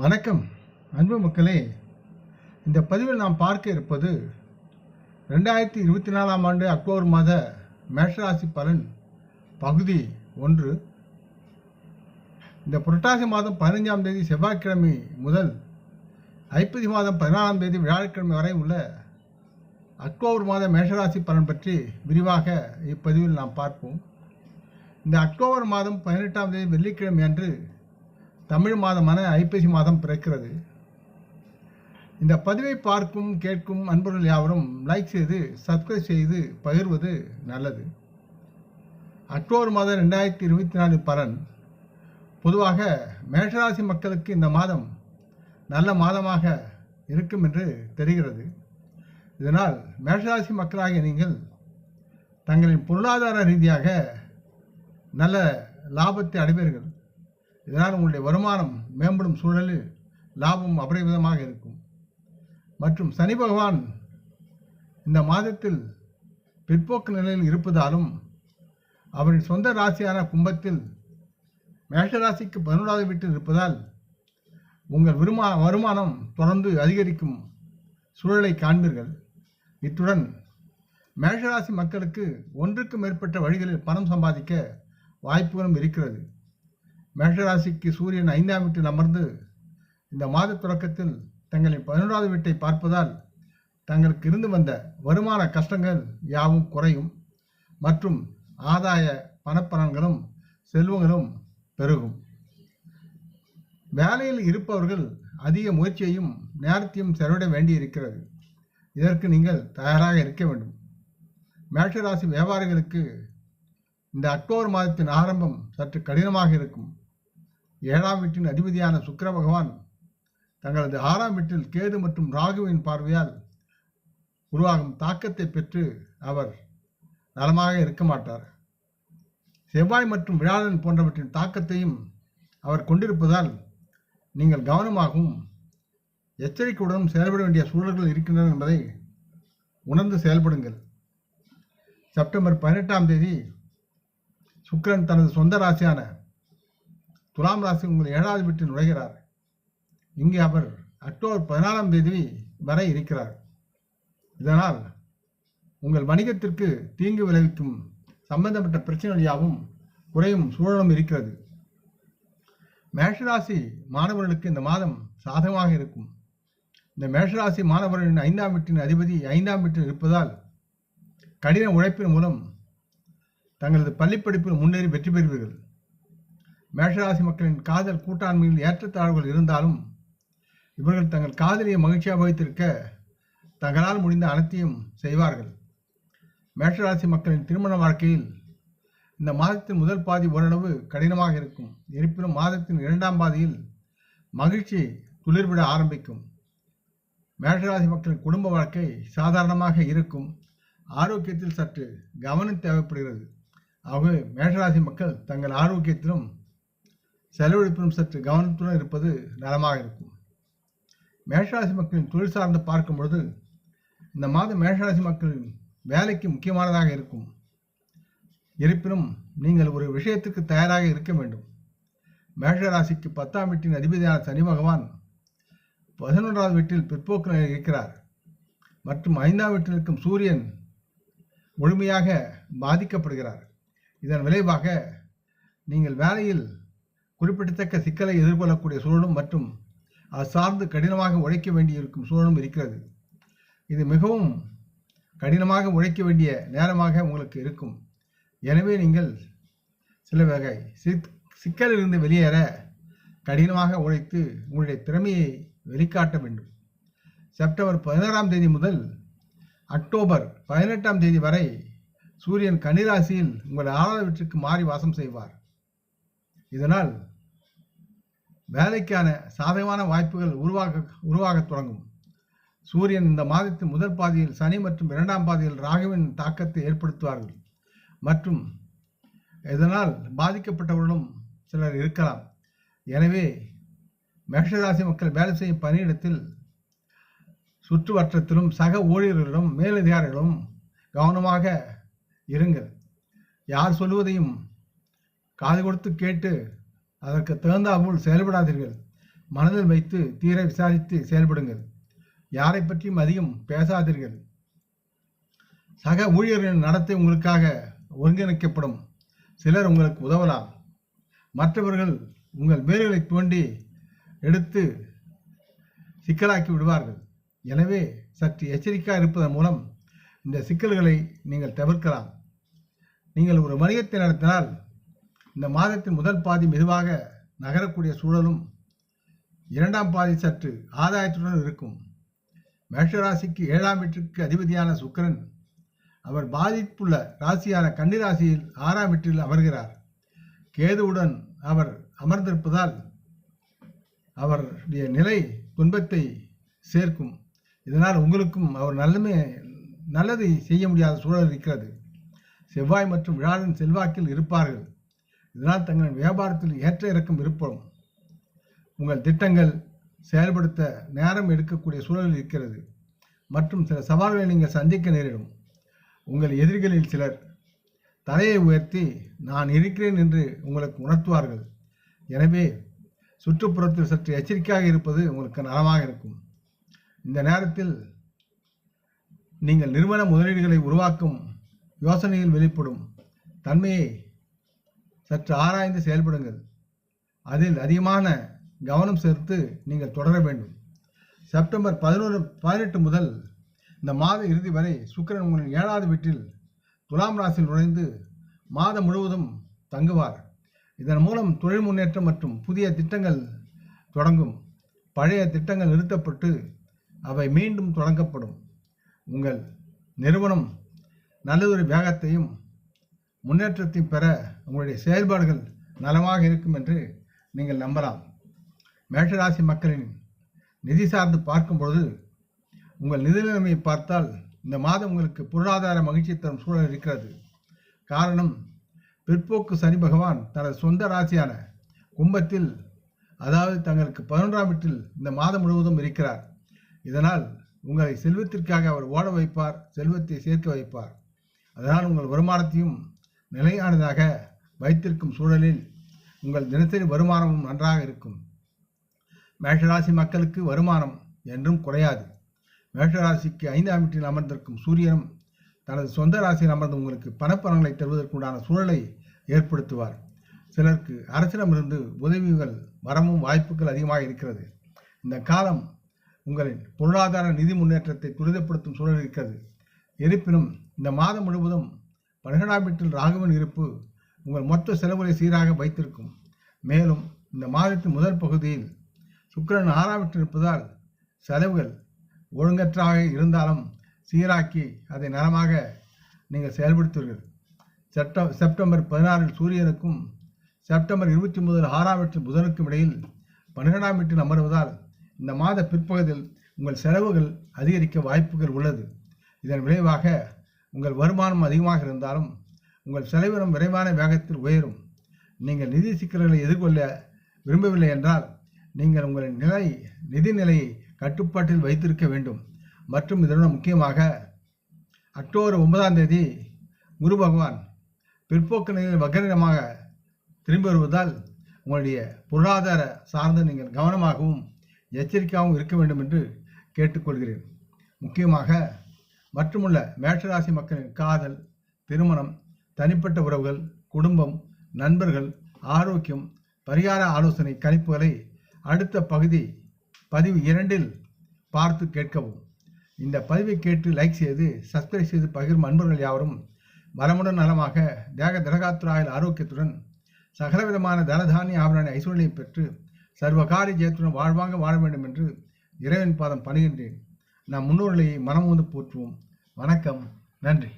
வணக்கம். அன்பு மக்களே இந்த பதிவில் நாம் பார்க்க இருப்பது ரெண்டாயிரத்தி இருபத்தி நாலாம் ஆண்டு அக்டோபர் மாத மேஷராசி பலன் பகுதி ஒன்று. இந்த புரட்டாசி மாதம் பதினைஞ்சாம் தேதி செவ்வாய்க்கிழமை முதல் ஐப்பதி மாதம் பதினாலாம் தேதி வியாழக்கிழமை வரை உள்ள அக்டோபர் மாத மேஷராசி பலன் பற்றி விரிவாக இப்பதிவில் நாம் பார்ப்போம். இந்த அக்டோபர் மாதம் பதினெட்டாம் தேதி வெள்ளிக்கிழமை அன்று தமிழ் மாதமான ஐப்பசி மாதம் பிறக்கிறது. இந்த பதிவை பார்க்கும் கேட்கும் அன்பர்கள் யாவரும் லைக் செய்து சப்ஸ்கிரைப் செய்து பகிர்வது நல்லது. அக்டோபர் மாதம் ரெண்டாயிரத்தி இருபத்தி நாலு பலன். பொதுவாக மேஷராசி மக்களுக்கு இந்த மாதம் நல்ல மாதமாக இருக்கும் என்று தெரிகிறது. இதனால் மேஷராசி மக்களாகிய நீங்கள் தங்களின் பொருளாதார ரீதியாக நல்ல லாபத்தை அடைவீர்கள். இதனால் உங்களுடைய வருமானம் மேம்படும் சூழலில் லாபம் அபரிமிதமாக இருக்கும். மற்றும் சனி பகவான் இந்த மாதத்தில் பிற்போக்கு நிலையில் இருப்பதாலும் அவரின் சொந்த ராசியான கும்பத்தில் மேஷராசிக்கு பதினொன்றாவது வீட்டில் இருப்பதால் உங்கள் விருமா வருமானம் தொடர்ந்து அதிகரிக்கும் சூழலை காண்பீர்கள். இத்துடன் மேஷராசி மக்களுக்கு ஒன்றுக்கு மேற்பட்ட வழிகளில் பணம் சம்பாதிக்க வாய்ப்புகளும் இருக்கிறது. மேஷராசிக்கு சூரியன் ஐந்தாம் வீட்டில் அமர்ந்து இந்த மாத தொடக்கத்தில் தங்களின் பதினொன்றாவது வீட்டை பார்ப்பதால் தங்களுக்கு இருந்து வந்த வருமான கஷ்டங்கள் யாவும் குறையும் மற்றும் ஆதாய பணப்பலன்களும் செல்வங்களும் பெருகும். வேலையில் இருப்பவர்கள் அதிக முயற்சியையும் நேரத்தையும் செலவிட வேண்டியிருக்கிறது. இதற்கு நீங்கள் தயாராக இருக்க வேண்டும். மேஷராசி வியாபாரிகளுக்கு இந்த அக்டோபர் மாதத்தின் ஆரம்பம் சற்று கடினமாக இருக்கும். ஏழாம் வீட்டின் அதிபதியான சுக்கர பகவான் தங்களது ஆறாம் வீட்டில் கேது மற்றும் ராகுவின் பார்வையால் உருவாகும் தாக்கத்தை பெற்று அவர் நலமாக இருக்க மாட்டார். செவ்வாய் மற்றும் வியாழன் போன்றவற்றின் தாக்கத்தையும் அவர் கொண்டிருப்பதால் நீங்கள் கவனமாகவும் எச்சரிக்கையுடனும் செயல்பட வேண்டிய சூழல்கள் இருக்கின்றன என்பதை உணர்ந்து செயல்படுங்கள். செப்டம்பர் பதினெட்டாம் தேதி சுக்கரன் தனது சொந்த ராசியான துலாம் ராசி உங்கள் ஏழாவது வீட்டில் நுழைகிறார். இங்கே அவர் அக்டோபர் பதினாலாம் தேதி வரை இருக்கிறார். இதனால் உங்கள் வணிகத்திற்கு தீங்கு விளைவிக்கும் சம்பந்தப்பட்ட பிரச்சனைகள் யாவும் குறையும் சூழலும் இருக்கிறது. மேஷராசி மாணவர்களுக்கு இந்த மாதம் சாதகமாக இருக்கும். இந்த மேஷராசி மாணவர்களின் ஐந்தாம் வீட்டின் அதிபதி ஐந்தாம் வீட்டில் இருப்பதால் கடின உழைப்பின் மூலம் தங்களது பள்ளிப்படிப்பில் முன்னேறி வெற்றி பெறுவீர்கள். மேஷராசி மக்களின் காதல் கூட்டாண்மையில் ஏற்றத்தாழ்வுகள் இருந்தாலும் இவர்கள் தங்கள் காதலியை மகிழ்ச்சியாக வைத்திருக்க தங்களால் முடிந்த அனைத்தையும் செய்வார்கள். மேஷராசி மக்களின் திருமண வாழ்க்கையில் இந்த மாதத்தின் முதல் பாதி ஓரளவு கடினமாக இருக்கும். இருப்பினும் மாதத்தின் இரண்டாம் பாதியில் மகிழ்ச்சி துளிர்விட ஆரம்பிக்கும். மேஷராசி மக்களின் குடும்ப வாழ்க்கை சாதாரணமாக இருக்கும். ஆரோக்கியத்தில் சற்று கவனம் தேவைப்படுகிறது. ஆகவே மேஷராசி மக்கள் தங்கள் ஆரோக்கியத்திலும் செலவழிப்பிலும் சற்று கவனத்துடன் இருப்பது நலமாக இருக்கும். மேஷராசி மக்களின் தொழில் சார்ந்து பார்க்கும் பொழுது இந்த மாதம் மேஷராசி மக்களின் வேலைக்கு முக்கியமானதாக இருக்கும். இருப்பினும் நீங்கள் ஒரு விஷயத்துக்கு தயாராக இருக்க வேண்டும். மேஷராசிக்கு பத்தாம் வீட்டின் அதிபதியான சனி பகவான் பதினொன்றாவது வீட்டில் பிற்போக்கு இருக்கிறார். மற்றும் ஐந்தாம் வீட்டில் இருக்கும் சூரியன் முழுமையாக பாதிக்கப்படுகிறார். இதன் விளைவாக நீங்கள் வேலையில் குறிப்பிடத்தக்க சிக்கலை எதிர்கொள்ளக்கூடிய சூழலும் மற்றும் அது சார்ந்து கடினமாக உழைக்க வேண்டியிருக்கும் சூழலும் இருக்கிறது. இது மிகவும் கடினமாக உழைக்க வேண்டிய நேரமாக உங்களுக்கு இருக்கும். எனவே நீங்கள் சில வகை சிக் சிக்கலிலிருந்து வெளியேற கடினமாக உழைத்து உங்களுடைய திறமையை வெளிக்காட்ட வேண்டும். செப்டம்பர் பதினாறாம் தேதி முதல் அக்டோபர் பதினெட்டாம் தேதி வரை சூரியன் கன்னிராசியில் உங்கள் ஆறாவது மாறி வாசம் செய்வார். இதனால் வேலைக்கான சாதகமான வாய்ப்புகள் உருவாக உருவாகத் தொடங்கும். சூரியன் இந்த மாதத்தின் முதல் பாதியில் சனி மற்றும் இரண்டாம் பாதியில் ராகுவின் தாக்கத்தை ஏற்படுத்துவார்கள். மற்றும் இதனால் பாதிக்கப்பட்டவர்களும் சிலர் இருக்கலாம். எனவே மேஷராசி மக்கள் வேலை செய்யும் பணியிடத்தில் சுற்றுவட்டத்திலும் சக ஊழியர்களிடம் மேலதிகாரிகளும் கவனமாக இருங்கள். யார் சொல்வதையும் காது கொடுத்து கேட்டு அதற்கு தகுந்தாபோல் செயல்படாதீர்கள். மனதில் வைத்து தீர விசாரித்து செயல்படுங்கள். யாரை பற்றியும் அதிகம் பேசாதீர்கள். சக ஊழியர்களின் நடத்தை உங்களுக்காக ஒருங்கிணைக்கப்படும். சிலர் உங்களுக்கு உதவலாம். மற்றவர்கள் உங்கள் வேர்களை தோண்டி எடுத்து சிக்கலாக்கி விடுவார்கள். எனவே சற்று எச்சரிக்கையாக இருப்பதன் மூலம் இந்த சிக்கல்களை நீங்கள் தவிர்க்கலாம். நீங்கள் ஒரு வணிகத்தை நடத்தினால் இந்த மாதத்தின் முதல் பாதி மெதுவாக நகரக்கூடிய சூழலும் இரண்டாம் பாதி சற்று ஆதாயத்துடன் இருக்கும். மேஷராசிக்கு ஏழாம் வீட்டிற்கு அதிபதியான சுக்கிரன் அவர் பாதிப்புள்ள ராசியான கன்னிராசியில் ஆறாம் வீட்டில் அமர்கிறார். கேதுவுடன் அவர் அமர்ந்திருப்பதால் அவருடைய நிலை துன்பத்தை சேர்க்கும். இதனால் உங்களுக்கும் அவர் நல்லமே நல்லதை செய்ய முடியாத சூழல் இருக்கிறது. செவ்வாய் மற்றும் விழாவின் செல்வாக்கில் இருப்பார்கள். இதனால் தங்கள் வியாபாரத்தில் ஏற்ற இறக்கம் இருப்போம் உங்கள் திட்டங்கள் செயல்படுத்த நேரம் எடுக்கக்கூடிய சூழல் இருக்கிறது. மற்றும் சில சவால்களை நீங்கள் சந்திக்க நேரிடும். உங்கள் எதிரிகளில் சிலர் தலையை உயர்த்தி நான் இருக்கிறேன் என்று உங்களுக்கு உணர்த்துவார்கள். எனவே சுற்றுப்புறத்தில் சற்று எச்சரிக்கையாக இருப்பது உங்களுக்கு நலமாக இருக்கும். இந்த நேரத்தில் நீங்கள் நிறுவன முதலீடுகளை உருவாக்கும் யோசனையில் வெளிப்படும் தன்மையை சற்று ஆராய்ந்து செயல்படுங்கள். அதில் அதிகமான கவனம் சேர்த்து நீங்கள் தொடர வேண்டும். செப்டம்பர் பதினோரு பதினெட்டு முதல் இந்த மாத இறுதி வரை சுக்கிரன் உங்களின் ஏழாவது வீட்டில் துலாம் ராசியில் நுழைந்து மாதம் முழுவதும் தங்குவார். இதன் மூலம் தொழில் முன்னேற்றம் மற்றும் புதிய திட்டங்கள் தொடங்கும். பழைய திட்டங்கள் நிறுத்தப்பட்டு அவை மீண்டும் தொடங்கப்படும். உங்கள் நிறுவனம் நல்லதொரு வேகத்தையும் முன்னேற்றத்தை பெற உங்களுடைய செயல்பாடுகள் நலமாக இருக்கும் என்று நீங்கள் நம்பலாம். மேஷராசி மக்களின் நிதி சார்ந்து பார்க்கும் பொழுது உங்கள் நிதி நிலைமையை பார்த்தால் இந்த மாதம் உங்களுக்கு பொருளாதார மகிழ்ச்சி தரும் சூழல் இருக்கிறது. காரணம் பிற்போக்கு சனி பகவான் தனது சொந்த ராசியான கும்பத்தில் அதாவது தங்களுக்கு பதினொன்றாம் வீட்டில் இந்த மாதம் முழுவதும் இருக்கிறார். இதனால் உங்களை செல்வத்திற்காக அவர் ஓட வைப்பார் செல்வத்தை சேர்க்க வைப்பார். அதனால் உங்கள் வருமானத்தையும் நிலையானதாக வைத்திருக்கும் சூழலில் உங்கள் தினசரி வருமானமும் நன்றாக இருக்கும். மேஷராசி மக்களுக்கு வருமானம் என்றும் குறையாது. மேஷராசிக்கு ஐந்தாம் வீட்டில் அமர்ந்திருக்கும் சூரியனும் தனது சொந்த ராசியில் அமர்ந்து உங்களுக்கு பணப்பலன்களை தருவதற்குண்டான சூழலை ஏற்படுத்துவார். சிலருக்கு அரசிடமிருந்து உதவிகள் வரமும் வாய்ப்புகள் அதிகமாக இருக்கிறது. இந்த காலம் உங்களின் பொருளாதார நிதி முன்னேற்றத்தை துரிதப்படுத்தும் சூழல் இருக்கிறது. இருப்பினும் இந்த மாதம் முழுவதும் பன்னிரெண்டாம் வீட்டில் ராகுவின் இருப்பு உங்கள் மொத்த செலவுகளை சீராக வைத்திருக்கும். மேலும் இந்த மாதத்தின் முதல் பகுதியில் சுக்கரன் ஆறாம் வீட்டில் இருப்பதால் செலவுகள் ஒழுங்கற்றாக இருந்தாலும் சீராக்கி அதை நலமாக நீங்கள் செயல்படுத்துவீர்கள். செப்ட செப்டம்பர் பதினாறில் சூரியனுக்கும் செப்டம்பர் இருபத்தி முதல் ஆறாம் வீட்டில் புதனுக்கும் இடையில் பன்னிரெண்டாம் வீட்டில் அமர்வதால் இந்த மாத பிற்பகுதியில் உங்கள் செலவுகள் அதிகரிக்க வாய்ப்புகள் உள்ளது. இதன் விளைவாக உங்கள் வருமானம் அதிகமாக இருந்தாலும் உங்கள் செலவினம் விரைவான வேகத்தில் உயரும். நீங்கள் நிதி சிக்கல்களை எதிர்கொள்ள விரும்பவில்லை என்றால் நீங்கள் உங்கள் நிலை நிதி நிலையை கட்டுப்பாட்டில் வைத்திருக்க வேண்டும். மற்றும் இதனுடன் முக்கியமாக அக்டோபர் ஒன்பதாம் தேதி குரு பகவான் பிற்போக்கு நிலையில் வக்கரமாக திரும்பி வருவதால் உங்களுடைய பொருளாதார சார்ந்து நீங்கள் கவனமாகவும் எச்சரிக்கையாகவும் இருக்க வேண்டும் என்று கேட்டுக்கொள்கிறேன். முக்கியமாக மற்றுமுள்ள மேஷராசி மக்களின் காதல் திருமணம் தனிப்பட்ட உறவுகள் குடும்பம் நண்பர்கள் ஆரோக்கியம் பரிகார ஆலோசனை கணிப்புகளை அடுத்த பகுதி பதிவு இரண்டில் பார்த்து கேட்கவும். இந்த பதிவை கேட்டு லைக் செய்து சப்ஸ்கிரைப் செய்து பகிரும் அன்பர்கள் யாவரும் வளமுடன் நலமாக தேக திரகாத்துராயில் ஆரோக்கியத்துடன் சகலவிதமான தனதானிய ஆபரண ஐஸ்வர்யம் பெற்று சர்வகாரி ஜெயத்துடன் வாழ்வாங்க வாழ வேண்டும் என்று இறைவன் பாதம் பணிகின்றேன். நம் முன்னோர்களை வந்து போற்றுவோம். வணக்கம். நன்றி.